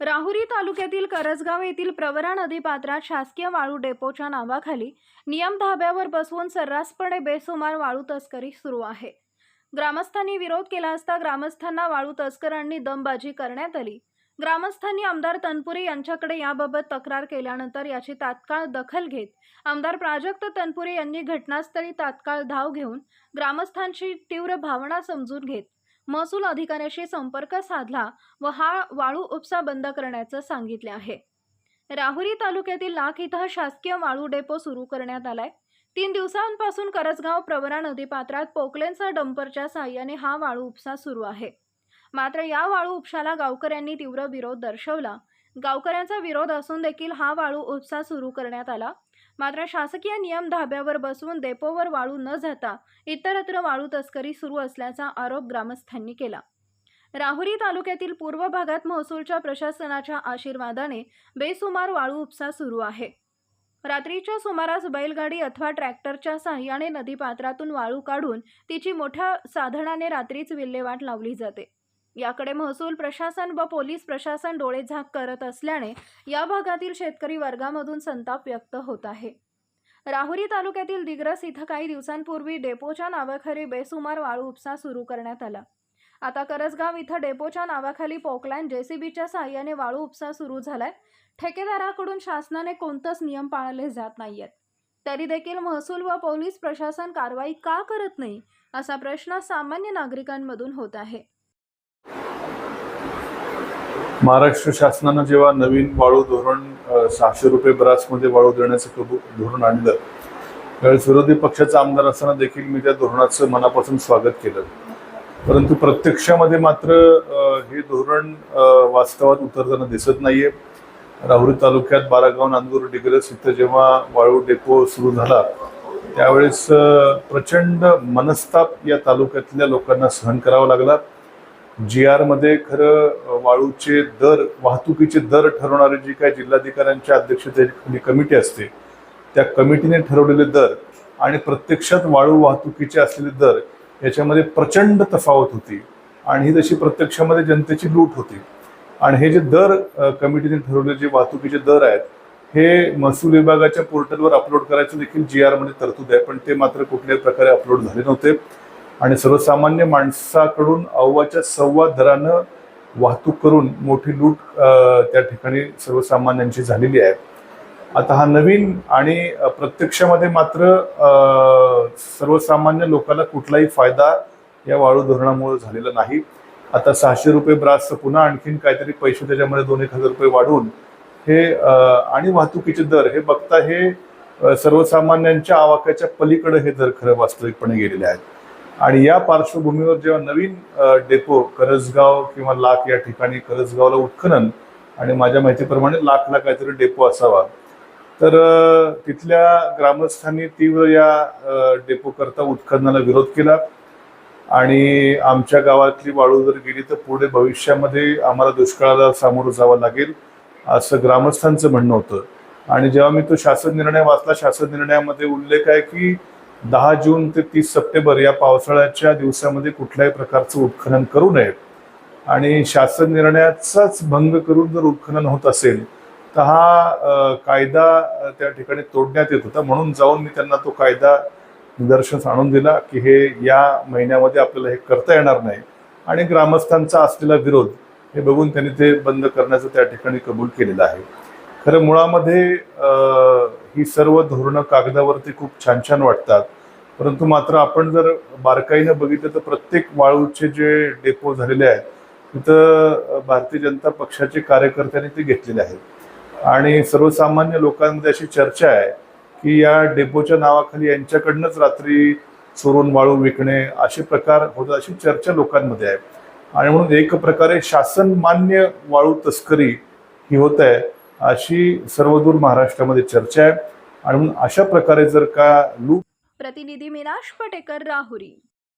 राहुरी तालुक्यातील करजगाव येथील प्रवरा नदीपात्रात शासकीय वाळू डेपोच्या नावाखाली नियम धाब्यावर बसवून सर्रासपणे बेसुमार वाळू तस्करी सुरू आहे. ग्रामस्थांनी विरोध केला असता ग्रामस्थांना वाळू तस्करांनी दमबाजी करण्यात आली. ग्रामस्थांनी आमदार तनपुरे यांच्याकडे याबाबत तक्रार केल्यानंतर याची तात्काळ दखल घेत आमदार प्राजक्त तनपुरे यांनी घटनास्थळी तात्काळ धाव घेऊन ग्रामस्थांची तीव्र भावना समजून घेत महसूल अधिकाऱ्याशी संपर्क साधला व हा वाळू उपसा बंद करण्याचं सांगितले आहे. राहुरी तालुक्यातील लाख इथं शासकीय वाळू डेपो सुरू करण्यात आलाय. तीन दिवसांपासून करजगाव प्रवरा नदीपात्रात पोकलेनचा डंपरच्या साहाय्याने हा वाळू उपसा सुरू आहे. मात्र या वाळू उपशाला गावकऱ्यांनी तीव्र विरोध दर्शवला. गावकऱ्यांचा विरोध असून देखील हा वाळू उपसा सुरू करण्यात आला. मात्र शासकीय नियम धाब्यावर बसवून डेपोवर वाळू न जाता इतरत्र वाळू तस्करी सुरू असल्याचा आरोप ग्रामस्थांनी केला. राहुरी तालुक्यातील पूर्व भागात महसूलच्या प्रशासनाच्या आशीर्वादाने बेसुमार वाळू उपसा सुरू आहे. रात्रीच्या सुमारास बैलगाडी अथवा ट्रॅक्टरच्या सहाय्याने नदीपात्रातून वाळू काढून तिची मोठ्या साधनाने रात्रीच विल्हेवाट लावली जाते. याकडे महसूल प्रशासन व पोलीस प्रशासन डोळेझाक करत असल्याने या भागातील शेतकरी वर्गामधून संताप व्यक्त होत आहे. राहुरी तालुक्यातील दिग्रस इथं काही दिवसांपूर्वी डेपोच्या नावाखाली बेसुमार वाळू उपसा सुरू करण्यात आला. आता करसगाव इथं डेपोच्या नावाखाली पोकलाईन जेसीबीच्या साहाय्याने वाळू उपसा सुरू झालाय. ठेकेदाराकडून शासनाने कोणताच नियम पाळले जात नाहीयेत. तरी देखील महसूल व पोलीस प्रशासन कारवाई का करत नाही असा प्रश्न सामान्य नागरिकांमधून होत आहे. महाराष्ट्र शासनानं जेव्हा नवीन वाळू धोरण सहाशे रुपये ब्रासमध्ये वाळू देण्याचं कबू- धोरण आणलं त्यावेळेस विरोधी पक्षाचा आमदार असताना देखील मी त्या धोरणाचं मनापासून स्वागत केलं. परंतु प्रत्यक्षामध्ये मात्र हे धोरण वास्तवात उतरताना दिसत नाहीये. राहुरी तालुक्यात बारागाव नांदूर डिग्रस इथं जेव्हा वाळू डेपो सुरू झाला त्यावेळेस प्रचंड मनस्ताप या तालुक्यातल्या लोकांना सहन करावा लागला. जी आरमध्ये खरं वाळूचे दर वाहतुकीचे दर ठरवणारे जी काय जिल्हाधिकाऱ्यांच्या अध्यक्षतेखाली कमिटी असते त्या कमिटीने ठरवलेले दर आणि प्रत्यक्षात वाळू वाहतुकीचे असलेले दर याच्यामध्ये प्रचंड तफावत होती आणि ही तशी प्रत्यक्षामध्ये जनतेची लूट होती. आणि हे जे दर कमिटीने ठरवलेले जे वाहतुकीचे दर आहेत हे महसूल विभागाच्या पोर्टलवर अपलोड करायचं देखील जी आरमध्ये तरतूद आहे पण ते मात्र कुठल्याही प्रकारे अपलोड झाले नव्हते. आणि सर्वसामान्य माणसाकडून अव्वाच्या सव्वा दरानं वाहतूक करून मोठी लूट त्या ठिकाणी सर्वसामान्यांची झालेली आहे. आता हा नवीन आणि प्रत्यक्षामध्ये मात्र सर्वसामान्य लोकांना कुठलाही फायदा या वाळू धोरणामुळे झालेला नाही. आता सहाशे रुपये ब्रासचं पुन्हा आणखीन काहीतरी पैसे त्याच्यामध्ये दोन एक हजार रुपये वाढवून हे आणि वाहतुकीचे दर हे बघता हे सर्वसामान्यांच्या आवाक्याच्या पलीकडे हे दर खरं वास्तविकपणे गेलेले आहेत. आणि या पार्श्वभूमीवर जेव्हा नवीन डेपो करजगाव किंवा लाख या ठिकाणी करजगावला उत्खनन आणि माझ्या माहितीप्रमाणे लाखला काहीतरी डेपो असावा तर तिथल्या ग्रामस्थांनी तीव्र या डेपो करता उत्खननाला विरोध केला आणि आमच्या गावातली वाळू जर गेली तर पुढे भविष्यामध्ये आम्हाला दुष्काळाला सामोरं जावं लागेल असं ग्रामस्थांचं म्हणणं होतं. आणि जेव्हा मी तो शासन निर्णय वाचला शासन निर्णयामध्ये उल्लेख आहे की दहा जून ते तीस सप्टेंबर या पावसाळ्याच्या दिवसामध्ये कुठल्याही प्रकारचं उत्खनन करू नये. आणि शासन निर्णयाचाच भंग करून जर उत्खनन होत असेल तर हा कायदा त्या ठिकाणी तोडण्यात येत होता. म्हणून जाऊन मी त्यांना तो कायदा निदर्शनास आणून दिला की हे या महिन्यामध्ये आपल्याला हे करता येणार नाही. आणि ग्रामस्थांचा असलेला विरोध हे बघून त्यांनी ते बंद करण्याचं त्या ठिकाणी कबूल केलेलं आहे. खरं मुळामध्ये ही सर्व धोरणं कागदावरती खूप छान छान वाटतात. परंतु मात्र आपण जर बारकाईनं बघितलं तर प्रत्येक वाळूचे जे डेपो झालेले आहेत तिथं भारतीय जनता पक्षाचे कार्यकर्त्यांनी ते घेतलेले आहेत. आणि सर्वसामान्य लोकांमध्ये अशी चर्चा आहे की या डेपोच्या नावाखाली यांच्याकडनंच रात्री चोरून वाळू विकणे असे प्रकार होतात अशी चर्चा लोकांमध्ये आहे. आणि म्हणून एक प्रकारे शासन मान्य वाळू तस्करी ही होत आहे. अशी सर्वदूर महाराष्ट्रामध्ये चर्चा आहे. आणि म्हणून अशा प्रकारे जर का लूप प्रतिनिधी मिनाश पटेकर राहुरी.